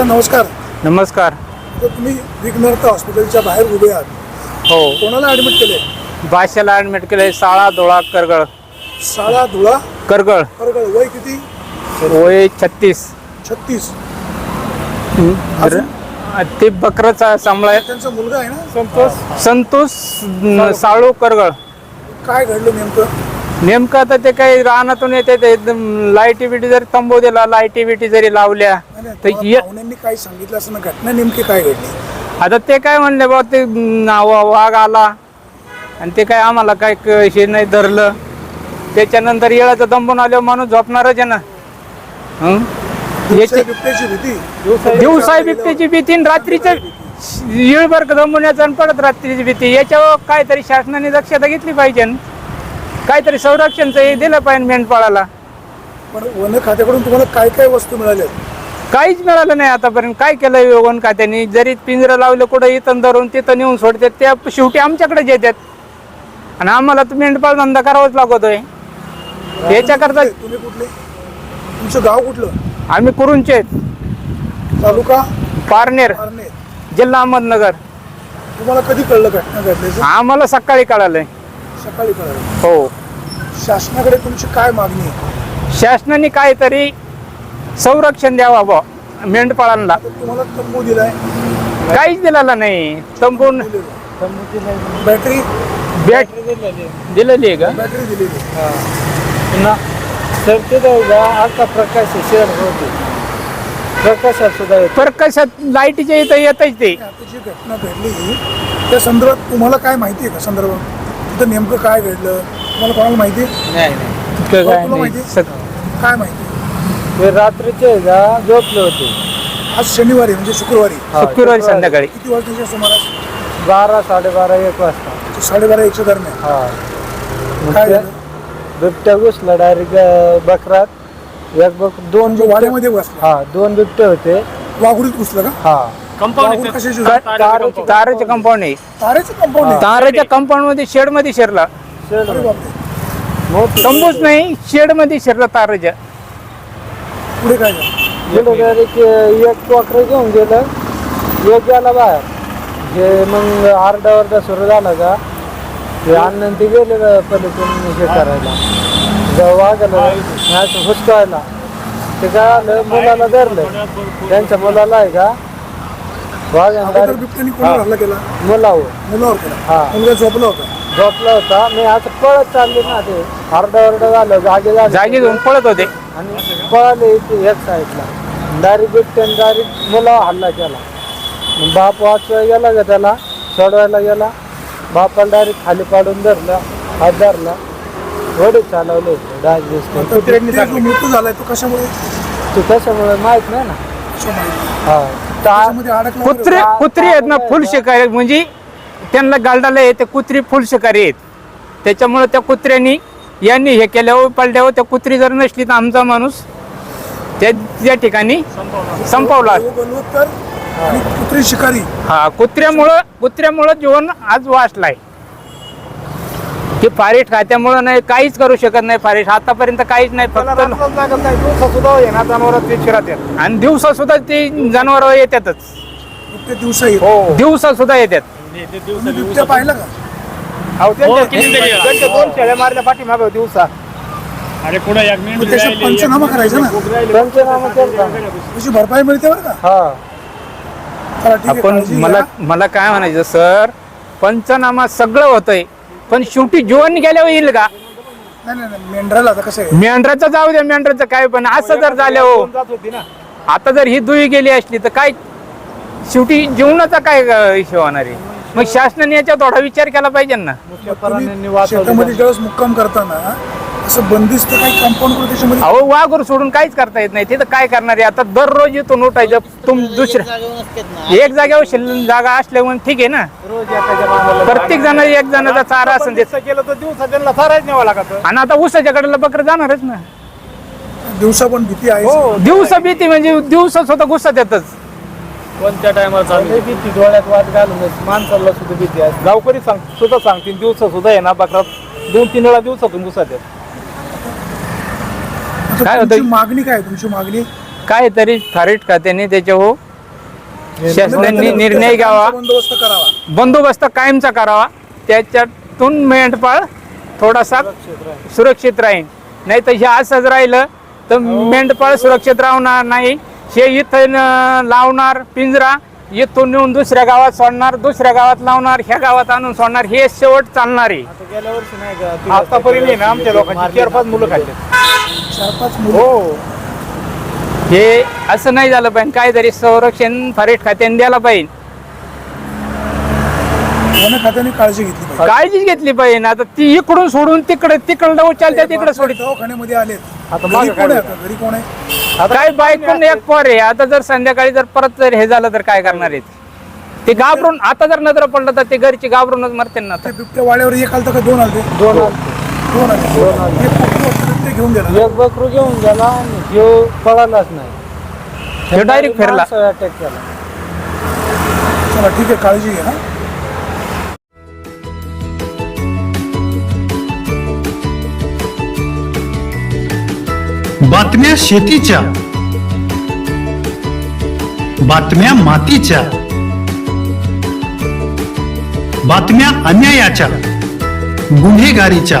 दादा नमस्कार. नमस्कार. तर तुम्ही विघ्नर्थ हॉस्पिटलच्या बाहेर उभे आहात. हो. कोणाला ऍडमिट केले भाषेला ॲडमिट केलं साळा धुळा करगळ. शाळा धुळा करगळ. परगळ वय किती? वय छत्तीस. छत्तीस. ते बकरचा सांभाळ त्यांचा मुलगा आहे ना? संतोष. साळू करगळ. काय घडलं नेमकं? नेमकं आता ते काही रानातून येते ते एकदम लाईटी बिटी जरी तंबू दिला लाईटी बिटी जरी लावल्या तर ये- पाहुण्यांनी काय सांगितलं असं ना घटना नेमकी काय घडली? आता ते काय म्हणले बा ते नाव वाघ आला आणि ते काय आम्हाला काय क- हे नाही धरलं. त्याच्यानंतर येळाचं दंबून आल्यावर माणूस झोपणारच आहे ना. हं? याची बिबट्याची भीती. दिवसा बिबट्याची भीती आणि रात्रीचं येळभर दंबवण्याचं आणि परत रात्रीची भीती. याच्यावर काहीतरी शासनाने दक्षता घेतली पाहिजे. काहीतरी संरक्षणचं हे दिलं पाहिजे मेंढपाळाला. पण वन खात्याकडून तुम्हाला काय काय वस्तू मिळाल्या? काहीच मिळालं नाही आतापर्यंत. काय केलं वन खात्याने? जरी पिंजरं लावलं कुठं इथं धरून तिथं नेऊन सोडतात त्या शेवटी आमच्याकडेच येतात. आणि आम्हाला तर मेंढपाळ धंदा करावाच लागतोय. याच्याकरता तुम्ही कुठले? तुमचं गाव कुठलं? आम्ही कुरुंचे आहेत. तालुका? पारनेर पारनेर. जिल्हा अहमदनगर. तुम्हाला कधी कळलं घटना घडल्याचं? आम्हाला सकाळी कळालंय. सकाळी कळलं. हो. शासनाकडे तुमची काय मागणी आहे? शासनाने काहीतरी संरक्षण द्यावा बा मेंढपाळांना. तुम्हाला तंबू दिलाय. काहीच दिलेलं नाही. तंबून बॅटरी? बॅट दिलेली आहे. का? बॅटरी दिलेली पुन्हा तर तिथं जा आता प्रकाश शेअर होते प्रकाशात सुद्धा येतो. प्रकाशात लाईटीच्या इथं येतच ते. आता जी घटना घडली त्या संदर्भात तुम्हाला काय माहिती आहे का संदर्भात? तिथं नेमकं काय घडलं? तुम्हाला कोणाला माहिती? आहे? नाही नाही. इतकं काय तुला माहिती? नाही काय माहिती? ते रात्रीचे जा झोपले होते. आज शनिवारी म्हणजे शुक्रवारी. हा, शुक्रवारी संध्याकाळी. किती वाजताच्या सुमारास? बारा साडेबारा एक वाजता. साडेबारा एकच्या दरम्यान. हा. मग काय त्या झालं? बिबट्या घुसला डायरेक्ट बकरात. एक बक दोन म्हणजे वाड्यामध्ये बसला. हा दोन बिबटे होते. वाघुरीत घुसलं का? हा. वाघूर कशाची का- तार- ताराचे कंपाऊंड आहे. तारेचं कंपाऊंड आहे. ताराच्या कंपाऊंडमध्ये शेडमध्ये शिरला. तंबूच नाही शेडमध्ये शिरला ताराच्या. पुढे काय एक टोकरं घेऊन गेलं. एक गेला बाहेर. हे मग आरडा ओरडा सुरू झाला का? ते अन्न ते गेले पलीकडून हे करायला. जेव्हा वागायला असं हुसकायला ते काय आलं? मुलाला धरलं त्यांच्या मुलाला आहे का? वाघाने अगोदर direct बिबट्याने कोणावर हल्ला केला? मुलावर. मुलावर केला. हा. मुलगा झोपला होता. झोपला होता. मी आता पळत चालले ना ते. ओरडा झालं. जागे झाले. जागी घेऊन पळत होते. आणि पळाले इथे एक साईडला. डायरेक्ट बिबट्याने डायरेक्ट मुलावर हल्ला केला. बाप वाचवायला गेला का त्याला? सोडवायला गेला. बापाला डायरेक्ट खाली पाडून धरला. हात धरला. वडील चालवले डायरेक्ट मृत्यू झालाय. तो कशामुळे? तू त्याच्यामुळे माहीत नाही ना. कशामुळे? हा. ता- कुत्रे? कुत्री आहेत ना फुल शिकारी म्हणजे त्यांना गालडाला येते कुत्री फुल शिकारी आहेत. त्याच्यामुळे त्या कुत्र्यांनी यांनी हे केल्यावर पडल्यावर त्या कुत्री जर नसली तर आमचा माणूस त्या त्या ठिकाणी संपवला. कुत्री शिकारी. हा कुत्र्यामुळं कुत्र्यामुळं जीवन आज वाचलाय. ते फारीट खात्यामुळं नाही काहीच करू शकत नाही फारीट आतापर्यंत काहीच नाही फक्त आणि दिवसा सुद्धा ते जनावर येतातच. दिवसा हो दिवसा सुद्धा येतात तुम्ही बिबट्या पाहिला का? अहो, त्यांच्या- त्यांच्या दोन शेळ्या मारल्या पाठीमागं दिवसा. मग त्याचा पंचनामा करायचा ना? पंचनामा केला त्याची भरपाई मिळते बरं का? हा. चला ठीक आहे आपण काळजी मला घ्या. मला काय म्हणायचं सर? पंचनामा सगळं होतंय. पण शेवटी जीवन गेल्यावर येईल का? नाही नाही नाही, मेंढराला आता कसं आहे? मेंढराचं जाऊ द्या मेंढराचं काय पण असं जर झालं हो. आता जर ही दुई गेली असली तर काय शेवटी जीवनाचा काय अं, हिशोब होणार आहे? मग शासनाने याचा थोडा विचार केला पाहिजे ना. तुम्ही वाचवली शेतामध्ये ज्यावेळेस मुक्काम करताना असं बंदिस्त काही कंपाऊंड त्याच्यामध्ये? अहो वाघर सोडून काहीच करता येत नाही. तिथं काय करणार आहे? आता दररोज इथून उठायचं तुम दुसऱ्या एक जागेवर शिल्लक जागा असल्यामुळे ठीक आहे ना? रोज प्रत्येक जण एक जणाचा चारा असेल ते केलं तर दिवसा त्यांना सारायच न्यावं लागत. आणि आता उसाच्या कडेला बकर जाणारच ना. दिवसा पण भीती आहे. हो दिवसा भीती म्हणजे दिवसा स्वतः गुस्सा येतच कोणत्या टायमाला चालू? भीती डोळ्यात वाट घालून माणसाला सुद्धा भीती आहे. गावकरी सांग सुद्धा सांगतील दिवसा सुद्धा आहे ना बकरात दोन तीन वेळा दिवसातून घुसत आहेत काय तुमची होतं? मागणी काय आहे? तुमची मागणी? काहीतरी थारीट खात्याने त्याच्यावर शासनाने निर्णय घ्यावा. बंदोबस्त करावा. बंदोबस्त कायमचा करावा. त्याच्यातून मेंढपाळ थोडासा सुरक्षित राहील. नाही तर हे असंच राहिलं तर मेंढपाळ सुरक्षित राहणार नाही. हे इथं न- लावणार पिंजरा इथून नेऊन दुसऱ्या गावात सोडणार दुसऱ्या गावात लावणार ह्या गावात आणून सोडणार हे शेवट चालणार आहे. आतापर्यंत आहे ना आमच्या लोकांची चार पाच मुलं खाल्ले. चार पाच हो. हे असं नाही झालं पाहिजे. काहीतरी संरक्षण फरेट खात्याने द्यायला पाहिजे. वन खात्याने काळजी घेतली पाहिजे. काळजीच घेतली पाहिजे. आता ती इकडून सोडून तिकडे तिकडं उचलत्या तिकडे सोडित दवाखान्यामध्ये आलेत. आता घरी मागं कोण आहे काय आता? घरी कोण आहे? काय बायकून एक पोर आहे. आता जर संध्याकाळी जर परत जर हे झालं तर काय करणार आहेत? ते घाबरून आता जर नजर पडलं तर ते घरचे घाबरूनच मरते ना आता. ते बिबट्या वाड्यावर एक आलं तर का? दोन आले दोन आलते. दोन आले आले. ते घेऊन गेला एक बकरू घेऊन गेला आणि ह्यो पळालाच नाही. ह्यो direct फिरला. अटॅक केला. चला ठीक आहे काळजी घ्या. बातम्या शेतीच्या. बातम्या मातीच्या. बातम्या अन्यायाच्या. गुन्हेगारीच्या.